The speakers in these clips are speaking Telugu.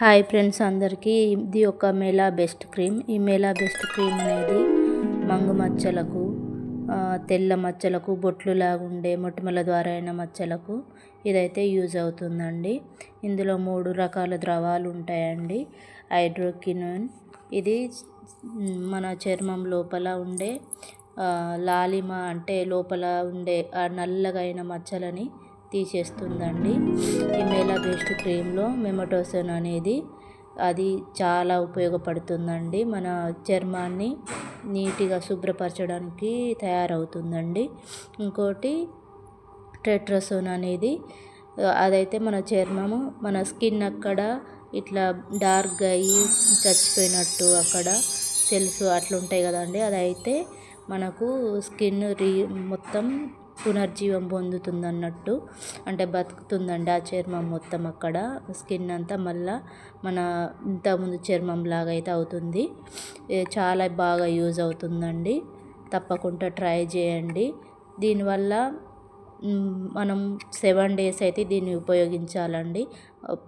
హాయ్ ఫ్రెండ్స్ అందరికీ. ఇది ఒక మేలా బెస్ట్ క్రీమ్. ఈ మేలా బెస్ట్ క్రీమ్ అనేది మంగు మచ్చలకు తెల్ల మచ్చలకు బొట్లు లాగుండే మొటిమల ద్వారా అయిన మచ్చలకు ఇదైతే యూజ్ అవుతుందండి. ఇందులో మూడు రకాల ద్రవాలు ఉంటాయండి. హైడ్రోకినోన్ ఇది మన చర్మం లోపల ఉండే లాలిమ అంటే లోపల ఉండే ఆ నల్లగా అయిన మచ్చలని తీసేస్తుందండి. ఈ మేలా బేస్డ్ క్రీమ్లో మెమటోసన్ అనేది అది చాలా ఉపయోగపడుతుందండి. మన చర్మాన్ని నీట్గా శుభ్రపరచడానికి తయారవుతుందండి. ఇంకోటి టెట్రసోన్ అనేది అదైతే మన చర్మము మన స్కిన్ అక్కడ ఇట్లా డార్క్గా అయ్యి చచ్చిపోయినట్టు అక్కడ సెల్స్ అట్లా ఉంటాయి కదండి. అదైతే మనకు స్కిన్ రీ మొత్తం పునర్జీవం పొందుతుందన్నట్టు అంటే బతుకుతుందండి ఆ చర్మం మొత్తం అక్కడ. స్కిన్ అంతా మళ్ళా మన ఇంతకుముందు చర్మం లాగా అయితే అవుతుంది చాలా బాగా యూజ్ అవుతుందండి. తప్పకుండా ట్రై చేయండి. దీనివల్ల మనం సెవెన్ డేస్ అయితే దీన్ని ఉపయోగించాలండి.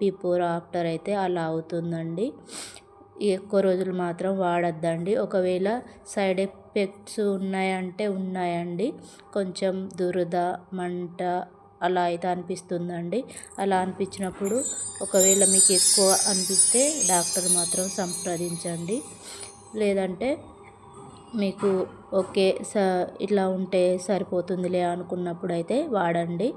బిఫోర్ ఆఫ్టర్ అయితే అలా అవుతుందండి. ఎక్కువ రోజులు మాత్రం వాడద్దండి. ఒకవేళ సైడ్ ఎఫెక్ట్స్ ఉన్నాయంటే ఉన్నాయండి. కొంచెం దురద మంట అలా అయితే అనిపిస్తుందండి. అలా అనిపించినప్పుడు ఒకవేళ మీకు ఎక్కువ అనిపిస్తే డాక్టర్ మాత్రం సంప్రదించండి. లేదంటే మీకు ఓకే స ఇట్లా ఉంటే సరిపోతుందిలే అనుకున్నప్పుడు అయితే వాడండి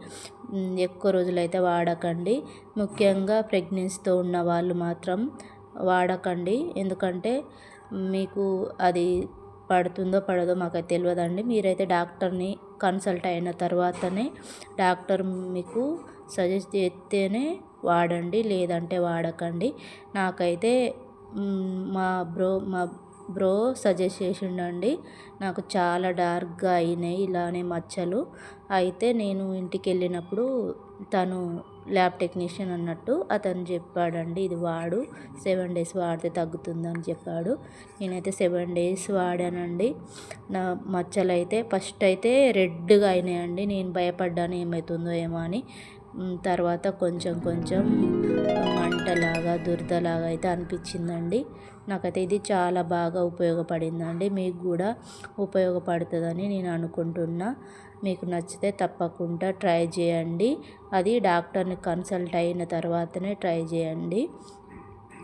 ఎక్కువ రోజులైతే వాడకండి. ముఖ్యంగా ప్రెగ్నెన్సీతో ఉన్న వాళ్ళు మాత్రం వాడకండి. ఎందుకంటే మీకు అది పడుతుందో పడదో మాకు తెలియదండి మీరైతే డాక్టర్ని కన్సల్ట్ అయిన తర్వాతనే డాక్టర్ మీకు సజెస్ట్ చేస్తేనే వాడండి లేదంటే వాడకండి. నాకైతే మా బ్రో మా బ్రో సజెస్ట్ చేసిండండి. నాకు చాలా డార్క్గా అయినాయి ఇలానే మచ్చలు. అయితే నేను ఇంటికి వెళ్ళినప్పుడు తను ల్యాబ్ టెక్నీషియన్ అన్నట్టు అతను చెప్పాడండి ఇది వాడు సెవెన్ డేస్ వాడితే తగ్గుతుందని చెప్పాడు. నేనైతే సెవెన్ డేస్ వాడానండి. నా మచ్చలు అయితే ఫస్ట్ అయితే రెడ్గా అయినాయండి. నేను భయపడ్డాను ఏమవుతుందో ఏమో అని. తర్వాత కొంచెం కొంచెం మంటలాగా దురదలాగా అయితే అనిపించిందండి. నాకైతే ఇది చాలా బాగా ఉపయోగపడిందండి. మీకు కూడా ఉపయోగపడుతుందని నేను అనుకుంటున్నా. మీకు నచ్చితే తప్పకుండా ట్రై చేయండి. అది డాక్టర్ని కన్సల్ట్ అయిన తర్వాతనే ట్రై చేయండి.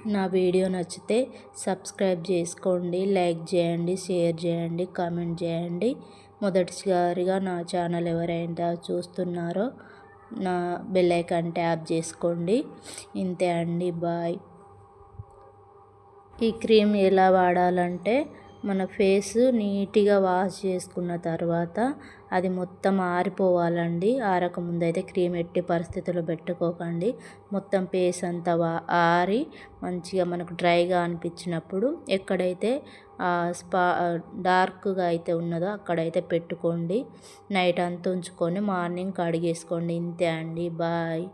నా వీడియో నచ్చితే సబ్స్క్రైబ్ చేసుకోండి లైక్ చేయండి షేర్ చేయండి కామెంట్ చేయండి. మొదటిసారిగా నా ఛానల్ ఎవరైనా చూస్తున్నారో నా బెల్ ఐకాన్ ట్యాప్ చేసుకోండి. ఇంతే అండి బాయ్ ఈ క్రీమ్ ఎలా వాడాలంటే మన ఫేస్ నీట్గా వాష్ చేసుకున్న తర్వాత అది మొత్తం ఆరిపోవాలండి. ఆరకముందు అయితే క్రీమ్ ఎట్టి పరిస్థితుల్లో పెట్టుకోకండి. మొత్తం ఫేస్ అంతా ఆరి మంచిగా మనకు డ్రైగా అనిపించినప్పుడు ఎక్కడైతే స్పా డార్క్గా అయితే ఉన్నదో అక్కడైతే పెట్టుకోండి. నైట్ అంతా ఉంచుకొని మార్నింగ్ కడిగేసుకోండి. ఇంతే అండి. బాయ్.